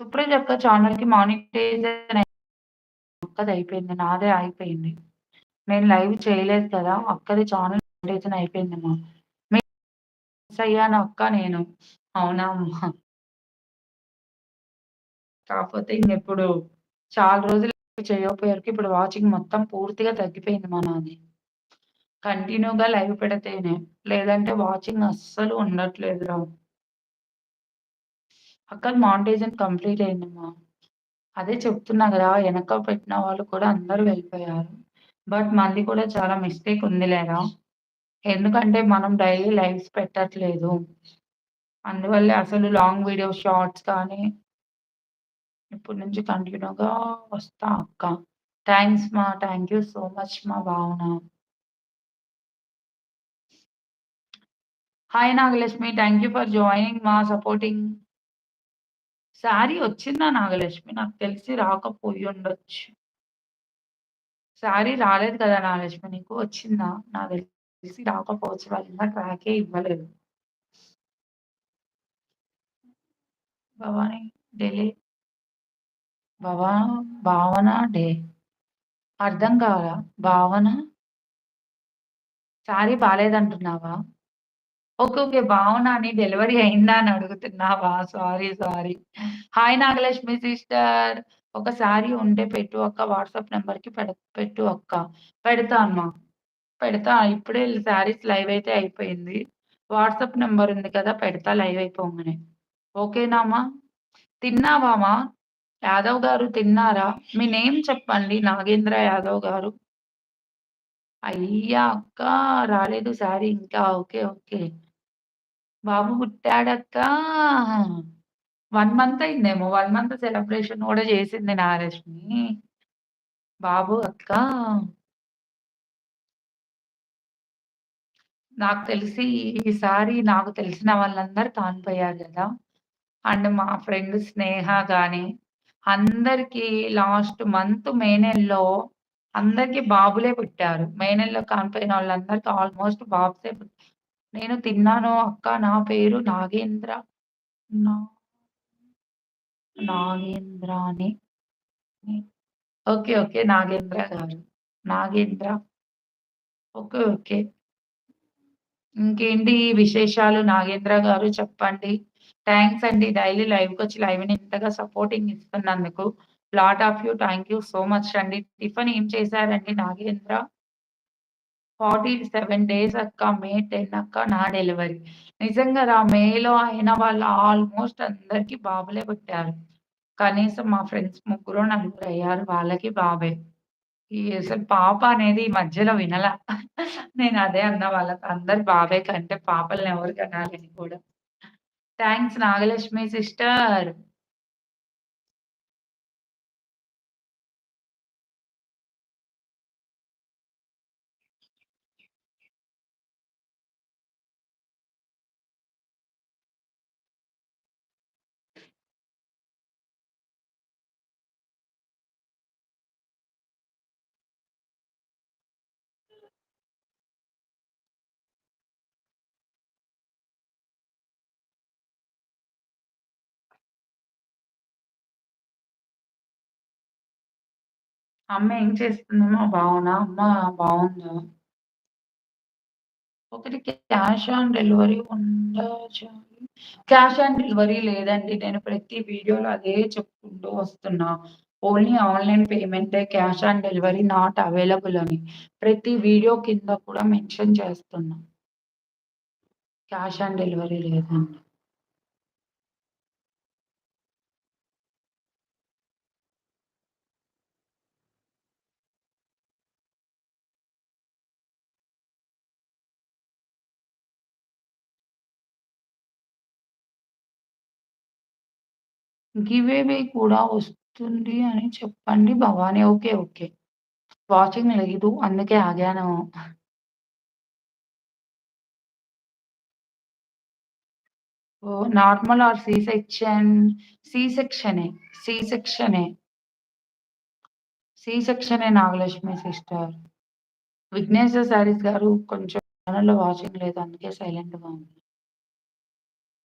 సుప్రజ అక్క ఛానెల్‌కి మానిటైజేషన్ అక్కదయిపోయింది. నాదే అయిపోయింది నేను లైవ్ చేయలేదు కదా! అక్కది ఛానల్ మానిటైజేషన్ అయిపోయిందమ్మా. మిస్ అయ్యాను అక్క నేను. అవునా అమ్మా! కాకపోతే ఇంకెప్పుడు చాలా రోజులు చేయకపోయారు ఇప్పుడు వాచింగ్ మొత్తం పూర్తిగా తగ్గిపోయింది మా నాది. కంటిన్యూగా లైవ్ పెడితేనే. లేదంటే వాచింగ్ అస్సలు ఉండట్లేదురా. అక్కడ మానిటైజేషన్ కంప్లీట్ అయిందమ్మా. అదే చెప్తున్నా గదా! ఎనక పెట్టిన వాళ్ళు కూడా అందరూ వెళ్ళిపోయారు. బట్ మనది కూడా చాలా మిస్టేక్ ఉంది లేరా! ఎందుకంటే మనం డైలీ లైవ్స్ పెట్టట్లేదు. అందువల్లే అసలు లాంగ్ వీడియోస్, షార్ట్స్ కానీ ఇప్పటి నుంచి కంటిన్యూగా వస్తా అక్క. థాంక్స్ మా. థాంక్ యూ సో మచ్ మా Bhavana. Hi Nagalakshmi. Thank you for joining మా. సపోర్టింగ్. శారీ వచ్చిందా నాగలక్ష్మి? నాకు తెలిసి రాకపోయి ఉండొచ్చు శారీ రాలేదు కదా నాగలక్ష్మి నీకు? వచ్చిందా? నాకు తెలిసి రాకపోవచ్చు. వాళ్ళింకా ట్రాకే ఇవ్వలేదు. భవాని డెలే భవా భావన డే. అర్థం కావాలా భావన? శారీ బాగాలేదంటున్నావా ఓకే. ఓకే. బావునా అని డెలివరీ అయిందా అని అడుగుతున్నావా? Sorry. Sorry. Hi Nagalakshmi sister. ఒక శారీ ఉంటే పెట్టు అక్క వాట్సాప్ నంబర్‌కి పెడ పెట్టు అక్క. పెడతా అమ్మా. పెడతా. ఇప్పుడే శారీస్ లైవ్ అయితే అయిపోయింది. వాట్సాప్ నంబర్ ఉంది కదా! పెడతా లైవ్ అయిపోంగానే. ఓకేనా అమ్మా? తిన్నావా మా? యాదవ్ గారు తిన్నారా? మీ నేమ్ చెప్పండి నాగేంద్ర యాదవ్ గారు. అయ్యా! అక్క రాలేదు శారీ ఇంకా. ఓకే. ఓకే. బాబు పుట్టాడక్కా. వన్ మంత్ అయిందేమో. వన్ మంత్ సెలబ్రేషన్ కూడా చేసింది నాగలక్ష్మి. బాబు అక్క. నాకు తెలిసి ఈసారి నాకు తెలిసిన వాళ్ళందరూ కానిపోయారు కదా అండ్ మా ఫ్రెండ్ స్నేహ కానీ అందరికీ లాస్ట్ మంత్ మే నెలలో అందరికి బాబులే పుట్టారు. మే నెలలో కానిపోయినోళ్ళందరికి ఆల్‌మోస్ట్ బాబుసే పుట్టారు నేను తిన్నాను అక్క. నా పేరు నాగేంద్ర. నా నాగేంద్రాని. హ్మ్. Okay. Okay. Nagendra garu. Nagendra. Okay. Okay. ఇంకేంటి విశేషాలు నాగేంద్ర గారు చెప్పండి. థాంక్స్ అండి. డైలీ లైవ్‌కొచ్చి లైవ్‌ని ఇంతగా supporting ఇస్తున్నందుకు. Lot of you. Thank you so much అండి. టిఫిన్ ఏం చేశారండి నాగేంద్ర? 47 డేస్ అక్క. మే 10 అక్క నా డెలివరీ. నిజంగా రా మేలో అయిన వాళ్ళు ఆల్‌మోస్ట్ అందరికి బాబులే పుట్టారు. కనీసం మా ఫ్రెండ్స్ ముగ్గురు నలుగురు అయ్యారు. వాళ్ళకి బాబే. ఈ అసలు పాప అనేది ఈ మధ్యలో వినలా. నేను అదే అన్న వాళ్ళకి అందరు బాబే కంటే పాపల్ని ఎవరు కనాలని కూడా. Thanks Nagalakshmi sister. అమ్మ ఏం చేస్తుందమ్మా? భావన. అమ్మ బావుందా? ఒకటి క్యాష్ ఆన్ డెలివరీ ఉందా చాలు. క్యాష్ ఆన్ డెలివరీ లేదండి. నేను ప్రతి వీడియోలో అదే చెప్పుకుంటూ వస్తున్నా. Only online పేమెంటే cash on delivery not available అని. ప్రతి వీడియో కింద కూడా మెన్షన్ చేస్తున్నా. క్యాష్ ఆన్ డెలివరీ లేదండి. గివ్-అవే కూడా వస్తుంది అని చెప్పండి భవాని. ఓకే. ఓకే. వాచింగ్ లేదు. అందుకే ఆగాను. ఓహ్! Normal or C section? C సెక్షనే. C సెక్షనే. సి సెక్షనే నాగలక్ష్మి సిస్టర్. విఘ్నేశ్వర శారీస్ గారు కొంచెం ఛానల్‌లో వాచింగ్ లేదు. అందుకే సైలెంట్‌గా ఉంది.